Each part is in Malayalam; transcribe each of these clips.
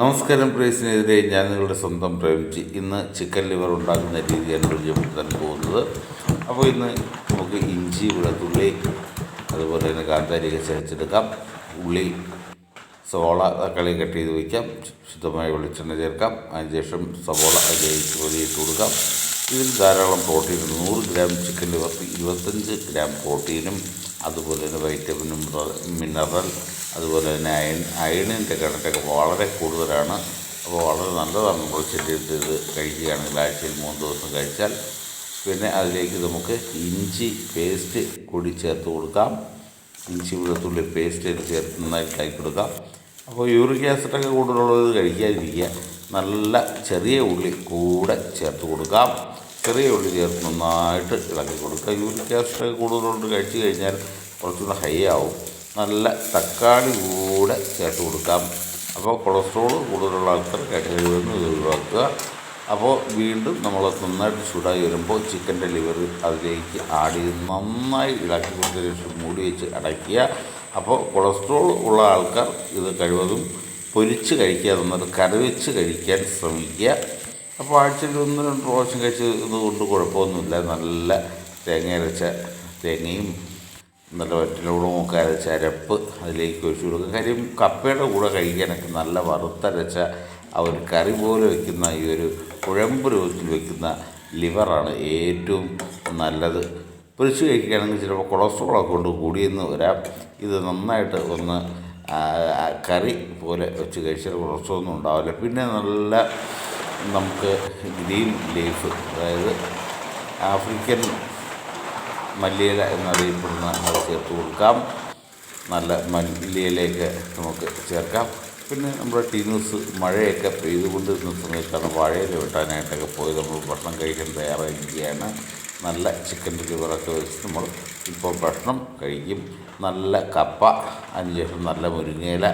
നമസ്കാരം പ്രേസിനെതിരെ ഞാൻ നിങ്ങളുടെ സ്വന്തം പ്രേമിച്ച് ഇന്ന് ചിക്കൻ ലിവർ ഉണ്ടാക്കുന്ന രീതിയാണ് പരിചയപ്പെടുത്താൻ പോകുന്നത്. അപ്പോൾ ഇന്ന് നമുക്ക് ഇഞ്ചി വെളുത്തുള്ളി അതുപോലെ തന്നെ കാന്താരിയൊക്കെ ചതച്ചെടുക്കാം. ഉള്ളി സവോള തക്കാളി കട്ട് ചെയ്ത് വയ്ക്കാം ശുദ്ധമായ വെളിച്ചെണ്ണ ചേർക്കാം. അതിനുശേഷം സവോള അതിലേക്ക് കൊടുക്കാം. ഇതിൽ ധാരാളം പ്രോട്ടീൻ നൂറ് ഗ്രാം ചിക്കൻ ലിവർക്ക് ഇരുപത്തഞ്ച് ഗ്രാം പ്രോട്ടീനും അതുപോലെ തന്നെ വൈറ്റമിനും മിനറൽ അതുപോലെ തന്നെ അയൺ അയണിന്റെ കണ്ടന്റൊക്കെ വളരെ കൂടുതലാണ്. അപ്പോൾ വളരെ നല്ലതാണ് നമ്മൾ ശരീരത്തിൽ ഇത് കഴിക്കുകയാണെങ്കിൽ ആഴ്ചയിൽ മൂന്ന് ദിവസം കഴിച്ചാൽ. പിന്നെ അതിലേക്ക് നമുക്ക് ഇഞ്ചി പേസ്റ്റ് കൂടി ചേർത്ത് കൊടുക്കാം. ഇഞ്ചി വെളുത്തുള്ളി പേസ്റ്റ് ചേർത്ത് നന്നായിട്ട് ആക്കി കൊടുക്കാം. അപ്പോൾ യൂറിക് ആസിഡൊക്കെ കൂടുതലുള്ളത് കഴിക്കാതിരിക്കുക. നല്ല ചെറിയ ഉള്ളി കൂടെ ചേർത്ത് കൊടുക്കാം. ചെറിയ ഉള്ളി ചേർത്ത് നന്നായിട്ട് ഇളക്കി കൊടുക്കുക. യൂറിക് ആസിഡ് കൂടുതലുണ്ട് കഴിച്ചു കഴിഞ്ഞാൽ കുറച്ചുകൂടെ ഹൈ ആവും. നല്ല തക്കാളി കൂടെ ചേർത്ത് കൊടുക്കാം. അപ്പോൾ കൊളസ്ട്രോൾ കൂടുതലുള്ള ആൾക്കാർ കാറ്റഗറി ഇത് ഒഴിവാക്കുക. അപ്പോൾ വീണ്ടും നമ്മൾ നന്നായിട്ട് ചൂടായി വരുമ്പോൾ ചിക്കന്റെ ലിവർ അതിലേക്ക് ആഡ് ചെയ്ത് നന്നായി ഇളക്കി കൊടുത്തതിന് ശേഷം മൂടി വെച്ച് അടയ്ക്കുക. അപ്പോൾ കൊളസ്ട്രോൾ ഉള്ള ആൾക്കാർ ഇത് കഴിവതും പൊരിച്ച് കഴിക്കാതെ നന്നായിട്ട് കറിവെച്ച് കഴിക്കാൻ ശ്രമിക്കുക. അപ്പോൾ ആഴ്ചയിൽ ഒന്ന് രണ്ട് പ്രാവശ്യം കഴിച്ച് ഇതുകൊണ്ട് കുഴപ്പമൊന്നുമില്ല. നല്ല തേങ്ങ അരച്ച തേങ്ങയും നല്ല വറ്റലോടും ഒക്കെ അരച്ച അരപ്പ് അതിലേക്ക് ഒഴിച്ചു കൊടുക്കുക കാര്യം കപ്പയുടെ കൂടെ കഴിക്കാനൊക്കെ നല്ല വറുത്തരച്ച ആ ഒരു കറി പോലെ വെക്കുന്ന ഈ ഒരു കുഴമ്പ് രൂപത്തിൽ വെക്കുന്ന ലിവറാണ് ഏറ്റവും നല്ലത്. പൊരിച്ച് കഴിക്കുകയാണെങ്കിൽ ചിലപ്പോൾ കൊളസ്ട്രോളൊക്കെ കൊണ്ട് കൂടിയെന്ന് വരാം. ഇത് നന്നായിട്ട് ഒന്ന് കറി പോലെ വെച്ച് കഴിച്ചാൽ കൊളസ്ട്രോൾ ഉണ്ടാവില്ല. പിന്നെ നല്ല നമുക്ക് ഗ്രീൻ ലീഫ് അതായത് ആഫ്രിക്കൻ മല്ലിയില എന്നറിയപ്പെടുന്ന അത് ചേർത്ത് കൊടുക്കാം. നല്ല മല്ലിയിലേക്ക് നമുക്ക് ചേർക്കാം. പിന്നെ നമ്മുടെ ടീനൂസ് മഴയൊക്കെ പെയ്തുകൊണ്ടിരുന്ന സമയത്താണ് വാഴയില വെട്ടാനായിട്ടൊക്കെ പോയി നമ്മൾ ഭക്ഷണം കഴിക്കാൻ തയ്യാറായിരിക്കുകയാണ്. നല്ല ചിക്കൻ ലിവറൊക്കെ വെച്ച് നമ്മൾ ഇപ്പോൾ ഭക്ഷണം കഴിക്കും. നല്ല കപ്പ അതിനുശേഷം നല്ല മുരിങ്ങയില.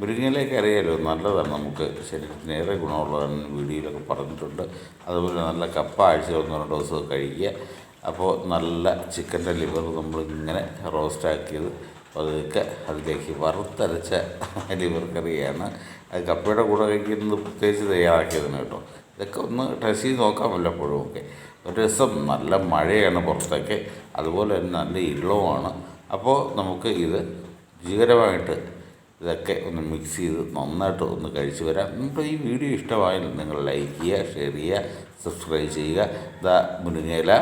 മുരിങ്ങയിലേക്ക് അറിയാലോ നല്ലതാണ് നമുക്ക് ശരീരത്തിന്. ഏറെ ഗുണമുള്ളതാണ് വീഡിയോയിലൊക്കെ പറഞ്ഞിട്ടുണ്ട്. അതുപോലെ നല്ല കപ്പ ആഴ്ച ഒന്നോ രണ്ടോ ദിവസം കഴിക്കുക. അപ്പോൾ നല്ല ചിക്കന്റെ ലിവർ നമ്മളിങ്ങനെ റോസ്റ്റാക്കിയത് പതുക്കെ അതിലേക്ക് വറുത്തരച്ച ലിവർ കറിയാണ് അത് കപ്പയുടെ കൂടെ കഴിക്കുന്നത് പ്രത്യേകിച്ച് തയ്യാറാക്കിയതിന് കേട്ടോ. ഇതൊക്കെ ഒന്ന് ടച്ച് ചെയ്ത് നോക്കാം വല്ലപ്പോഴും ഒക്കെ. ഒരു രസം നല്ല മഴയാണ് പുറത്തൊക്കെ. അതുപോലെ തന്നെ നല്ല ഇരുളവുമാണ് അപ്പോൾ നമുക്ക് ഇത് രുചികരമായിട്ട് ഇതൊക്കെ ഒന്ന് മിക്സ് ചെയ്ത് നന്നായിട്ട് ഒന്ന് കഴിച്ചു വരാം. നിങ്ങൾക്ക് ഈ വീഡിയോ ഇഷ്ടമായാൽ നിങ്ങൾ ലൈക്ക് ചെയ്യുക ഷെയർ ചെയ്യുക സബ്സ്ക്രൈബ് ചെയ്യുക. ദ മുരിങ്ങയില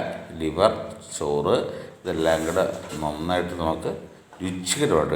ലിവർ ചോറ് ഇതെല്ലാം കൂടെ നന്നായിട്ട് നമുക്ക് രുചികരമായിട്ട്